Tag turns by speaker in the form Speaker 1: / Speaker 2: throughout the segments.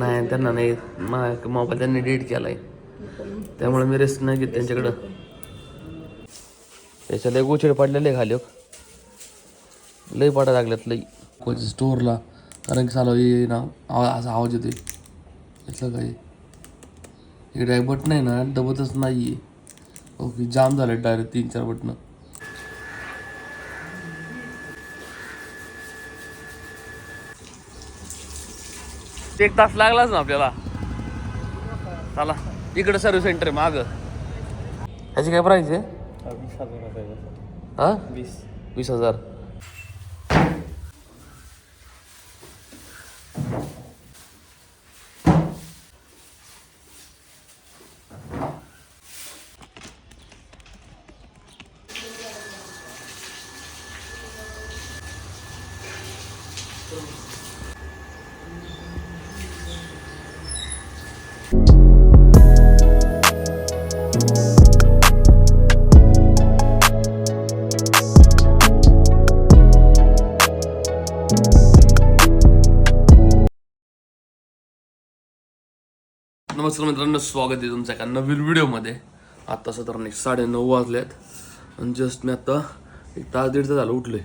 Speaker 1: नाही त्यांना नाही. मा- मोबाईल त्यांनी केला केलाय. त्यामुळे मी रेस्ट नाही घेत त्यांच्याकडं. त्याच्या लय गोचिड पडलेले खाली हो. लई पडायला लागल्यात लई कोणत्या स्टोअरला. कारण की चालू ये ना आवा- असा आवाज येतोय. इथलं काय? इकडे बटन आहे ना दबतच नाही आहे ओके जाम झालं डायरेक्ट तीन चार बटनं एक तास लागलाच ना आपल्याला. चला इकडं सर्व्हिस सेंटर आहे माग. ह्याची काय प्राईस आहे? हा?
Speaker 2: वीस
Speaker 1: हजार. नमस्कार मित्रांनो स्वागत आहे तुमच्या एका नवीन व्हिडिओमध्ये. आत्ता साधारण एक साडे नऊ वाजल्यात आणि जस्ट मी आता एक तास दीड तास झालं उठलोय.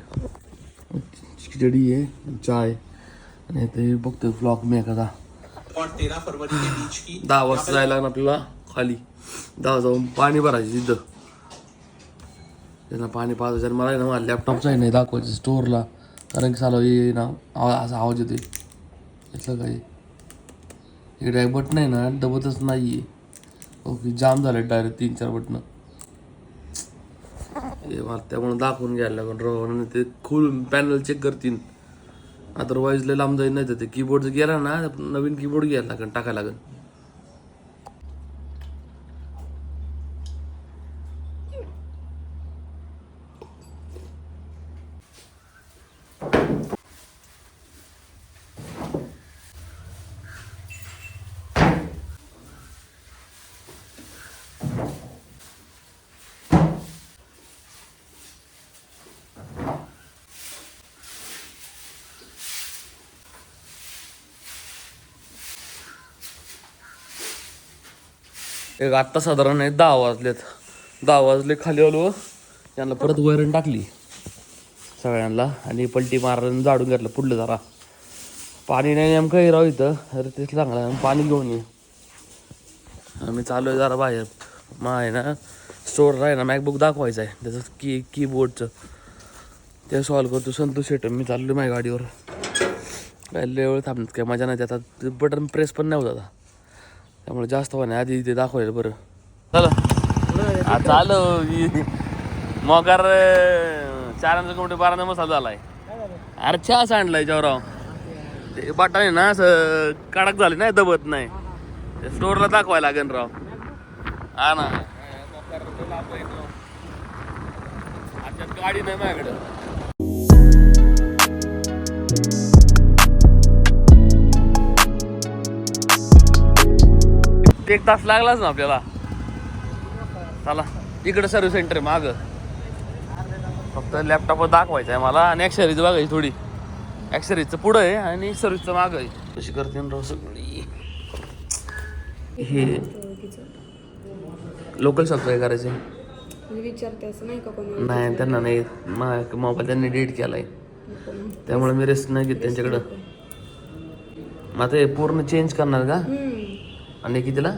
Speaker 1: खिचडी आहे चाय आणि ते बघतोय ब्लॉग मी एखादा. दहा वाजता जायला लागणार आपल्याला खाली. दहा जाऊन पाणी भरायचं तिथं. त्यांना पाणी पाच हजार मला ना मला लॅपटॉपचं आहे नाही दाखवायचं स्टोअरला कारण की चालू ये ना आवा- असा आवाज येतोय. इथलं काय हे डायरेक्ट बटन आहे ना दबतच नाही आहे ओके जाम झाले डायरेक्ट तीन चार बटनं हे मला त्यामुळे दाखवून घ्यायला लागून राव. ते खोलून पॅनल चेक करतील अदरवाईज लय लांब जाईल नाही तर ते कीबोर्ड जर गेला ना नवीन कीबोर्ड घ्यायला लागेल टाकायला लागेल एक आत्ता साधारण आहे दहा वाजलेत. दहा वाजले खाली आलो. त्यांना परत वैरण टाकली. सगळ्यांना आणि पलटी मारून जाडून घेतलं पुढलं जरा. पाणी नाही नेमकं हे राव इथं. अरे तेच चांगलं पाणी घेऊन ये. आम्ही चालू आहे जरा बाहेर. मग आहे ना स्टोर आहे ना मॅकबुक दाखवायचं आहे. त्याचं की कीबोर्डचं ते सॉल्व करतो. संतोष शेट मी चाललो माझ्या गाडीवर. काय लय वेळ थांबत काय? मजा नाही आता बटन प्रेस पण नाही होत आता. त्यामुळे जास्त आधी ते दाखवायला बरं. चला. चालू मोकार चारांचा कोणते बारा मसाला झालाय. अरे चहा सांडलाय याच्यावर ते बटन आहे ना असं कडक झाले नाही दबत नाही. ते स्टोअरला दाखवायला लागेल राव. हा ना. आता गाडी नाही माझ्याकडे. एक तास लागलाच ना आपल्याला. चला इकडं सर्व्हिस सेंटर आहे माग. फक्त लॅपटॉपवर दाखवायचं आहे मला आणि ॲक्सरीज बघायची थोडी. ॲक्सरीजचं पुढं आहे आणि सर्व्हिसचं मागं आहे. कशी करते राव सगळी. हे लोकल शॉप काय करायचे
Speaker 3: विचारते असं नाही का कोणी
Speaker 1: नाही त्यांना नाही. मा- मोबाईल त्यांनी डिलीट केलाय. त्यामुळे मी रेस्ट नाही घेत त्यांच्याकडं. मग आता हे पूर्ण चेंज करणार का? आणि कितीला?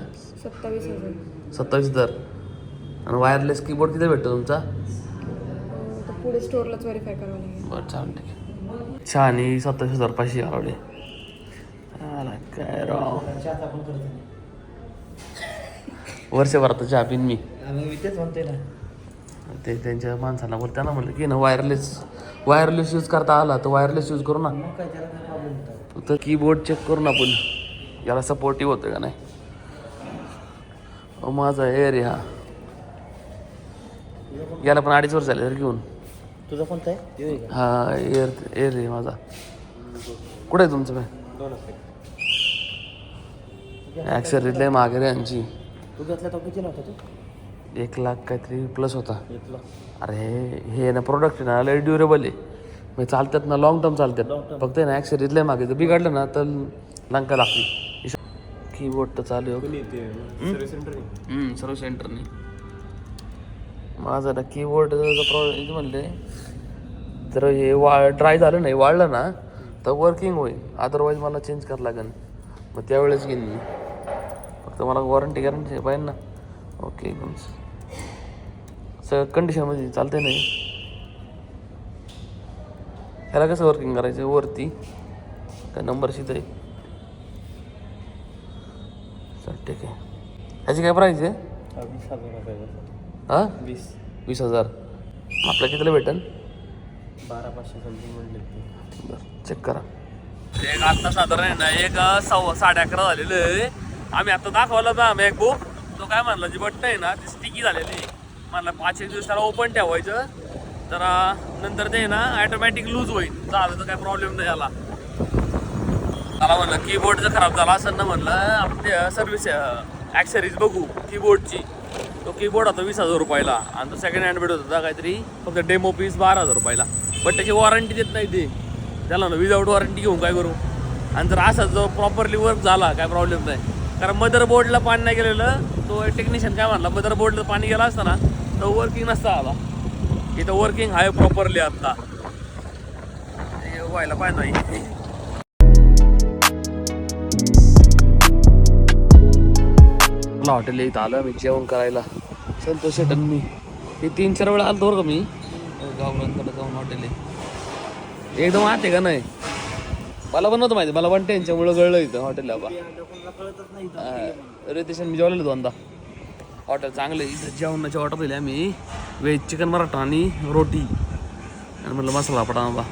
Speaker 3: सत्तावीस हजार.
Speaker 1: सत्तावीस हजार. आणि वायरलेस कीबोर्ड किती भेटतो तुमचा?
Speaker 3: तर पुढे स्टोअरलाच व्हेरीफाय करावं लागेल.
Speaker 1: बरं चालेल ठीक आहे. आणि सत्तावीस हजार पाचशे घालवले आला काय राव? वर्षभरात चहा पिन मी.
Speaker 2: तेच म्हणतोय ना.
Speaker 1: ते त्यांच्या माणसांना बोल त्यांना म्हणलं की ना वायरलेस वायरलेस यूज करता आला तर वायरलेस यूज करू ना.
Speaker 2: मग काय त्याला काय प्रॉब्लेम होता?
Speaker 1: फक्त कीबोर्ड चेक करू ना आपण. याला सपोर्टिव्ह होतं का नाही? माझा हा. याला पण अडीच वर्ष झाले तर घेऊन.
Speaker 2: तुझा कोणता आहे?
Speaker 1: हा एअर एअर आहे माझा. कुठे आहे तुमचं
Speaker 2: दोन
Speaker 1: ॲक्सरीज लय मागे रे यांची.
Speaker 2: तू घेतला तो किती नव्हता तू?
Speaker 1: एक लाख काहीतरी प्लस होता. अरे हे ना प्रोडक्ट ना लय ड्युरेबल आहे. मग चालतात ना लॉंग टर्म चालतात फक्त ना ॲक्सरीज लय मागे. जर बिघडलं ना तर लंका लागते. कीबोर्ड तर चालू आहे. सर्व सेंटरने माझा ना कीबोर्डचा प्रॉब्लेम म्हणले तर हे वा ड्राय झालं नाही वाळलं ना तर वर्किंग होईल. अदरवाईज मला चेंज करावं लागेल. मग त्यावेळेस घेईन मी. फक्त मला वॉरंटी गॅरंटी पाहिजे ना? ओके एकदम सगळं कंडिशनमध्ये चालते नाही ह्याला कसं वर्किंग करायचं? वरती? काय नंबर शीट आहे? चल ठीक आहे. ह्याची काय प्राईस आहे?
Speaker 2: वीस हजार रुपये
Speaker 1: हां?
Speaker 2: वीस.
Speaker 1: वीस हजार. आपल्या कितीला भेटेल
Speaker 2: बारा पाचशे समथिंग म्हणले
Speaker 1: बरं चेक करा. एक आता साधारण आहे ना एक सव्वा साडे अकरा झालेलं आहे. आम्ही आता दाखवलं ना मॅकबुक तो काय म्हणला जी बट्ट आहे ना ती स्टिकी झालेली आहे. म्हणलं पाच एक दिवस त्याला ओपन ठेवायचं. तर अं, नंतर ते ना ॲटोमॅटिक लूज होईल. झालं तर काय प्रॉब्लेम नाही आला मला म्हणलं कीबोर्ड जर खराब झाला असं ना म्हणलं आपण ते सर्व्हिस ॲक्सेसरीज बघू कीबोर्डची तो कीबोर्ड होता वीस हजार रुपयाला आणि तो सेकंड हँड भेटत होता काहीतरी फक्त डेमो पीस बारा हजार रुपयाला. बट त्याची वॉरंटी देत नाही ते. त्याला ना विदाऊट वॉरंटी घेऊन काय करू? आणि जर असा जो प्रॉपरली वर्क झाला काय प्रॉब्लेम नाही. कारण मदरबोर्डला पाणी नाही गेलेलं तो टेक्निशियन काय म्हणला मदरबोर्डला पाणी गेला असता ना तर वर्किंग नसता आला इथं वर्किंग आहे प्रॉपरली आता. व्हायला पाहिजे नाही. मला हॉटेल इथं आलं मी जेवण करायला. संतोष शेटन मी. हे तीन चार वेळा आलो बरं का मी. हो, गावरांकडे जाऊन हॉटेल आहे. एकदम आत आहे का नाही? मला पण नव्हतं माहिती. मला पण टेन्शनमुळे गळलं इथं हॉटेलला बा. रितेशन मी जेवलेलं दोनदा. हॉटेल चांगलं आहे. इथं जेवणाची ऑर्डर दिली आम्ही व्हेज चिकन मराठा आणि रोटी. आणि म्हटलं मसाला पडा बा.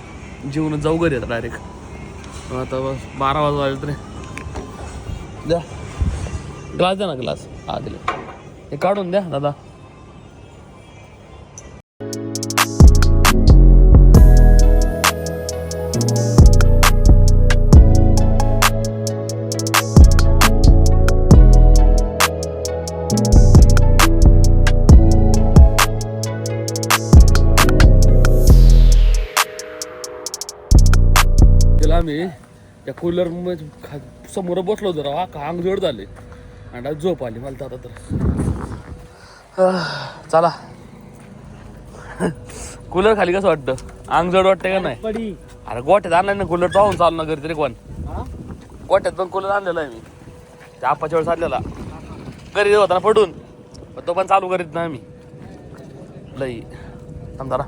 Speaker 1: जेवण जाऊ घरी आता डायरेक्ट आता बस बारा वाजता आले तरी. द्या ग्लास द्या ना ग्लास हा दिले. हे काढून द्या दादा. आम्ही. त्या कूलर समोर बसलो जरा का अंग जड झाले. आणि झोप आली मला तर. आता तर चला. कूलर खाली कसं वाटतं? अंग जड वाटतं का नाही? अरे गोठ्यात आणलं ना कूलर पाहून चालू ना घरी तरी कोण. गोठ्यात पण कूलर आणलेला आहे मी. त्या आपाच्या वेळेस आणलेला. घरी होता ना पडून. तो पण चालू करीत नाही मी. लई. थांब जरा.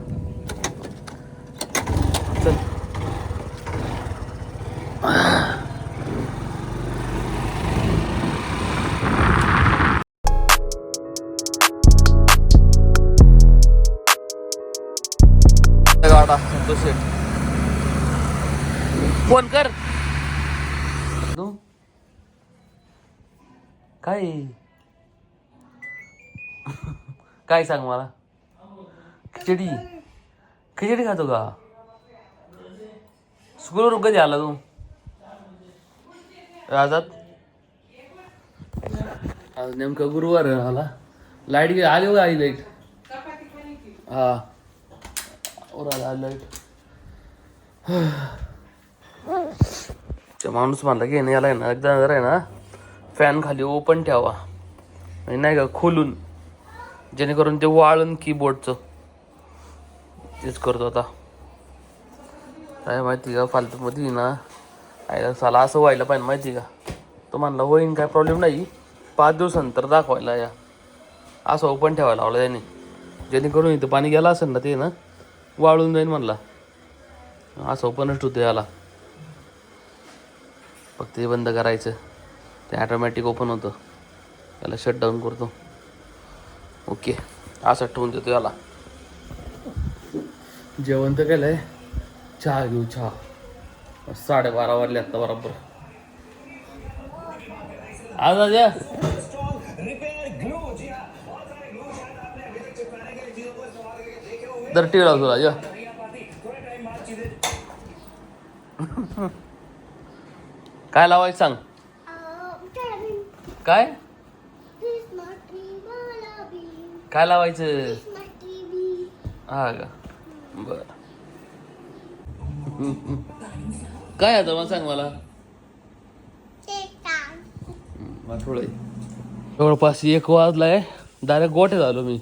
Speaker 1: गाडा संतोष शेठ फोन कर. तू काय? काय सांग मला? खिचडी. खिचडी खातो का? स्कूलवरून कधी आला तू? राजात? आज नेमकं गुरुवार आला लाइट आली बघा आई लाइट. हा. और आला लाइट ते माणूस म्हणला की याला आहे ना एकदा जर आहे ना फॅन खाली ओपन ठेवा. आणि नाही का खोलून. जेणेकरून ते वाळून कीबोर्डचं तेच करतो आता. काय माहिती का फालतूमध्ये ना. आयला साला असं व्हायला पाहिजे माहिती का? तो म्हणला होईन काय प्रॉब्लेम नाही. पाच दिवसानंतर दाखवायला या. असं ओपन ठेवायला लावलं त्याने. जेणेकरून इथं पाणी गेलं असेल ना ते ना वाळून जाईन म्हणला. असं ओपनच होते याला. फक्त ते बंद करायचं. ते ॲटोमॅटिक ओपन होतं. त्याला शटडाऊन करतो. ओके असं ठेवून देतो याला. जेवण तर केलंय. चहा घेऊ चहा. साडेबारा वाजले आता बरोबर. आज आज या. लावतो तुला या. काय लावायचं सांग? काय? काय लावायचं? हा का? बर. काय आता मग सांग मला. जवळपास एक वाजलाय. डायरेक्ट गोठे झालो मी.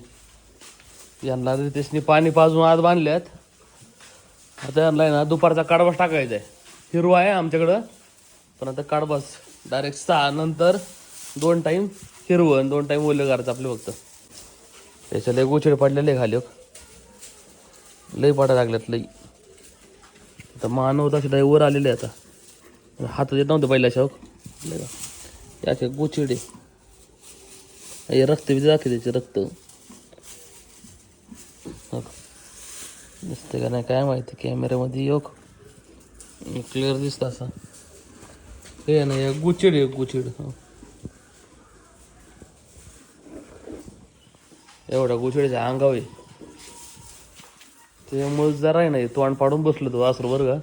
Speaker 1: यांना रितेशने पाणी पाजून आत बांधल्यात. आता यांना आहे ना दुपारचा काडबास टाकायचा आहे. हिरवा आहे आमच्याकडं. पण आता काडबास डायरेक्ट सहा नंतर दोन टाईम हिरवं आणि दोन टाईम ओलं करायचं आपले फक्त. त्याच्या लय गोचिड पडलेले खाली लय लई पडायला लागल्यात लई आता मानव तसे वर आलेले आता. हातात येत नव्हते पहिल्या शौक याचे गोचिडे. हे रक्त बी दाखव त्याचे रक्त. दिसते का नाही? काय माहिती कॅमेऱ्यामध्ये योग क्लिअर दिसत असा. हे ना एक गुचिड एक गुचिड हो. एवढा गुचिडीचा अंगाव आहे. त्यामुळे जरा आहे नाही तोंड पाडून बसलो तो वासरू बरं का.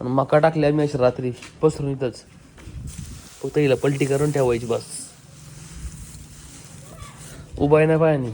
Speaker 1: आणि मका टाकली आम्ही अशी रात्री पसरून इथंच. फक्त हिला पलटी करून ठेवायची बस. उभा नाही पायानी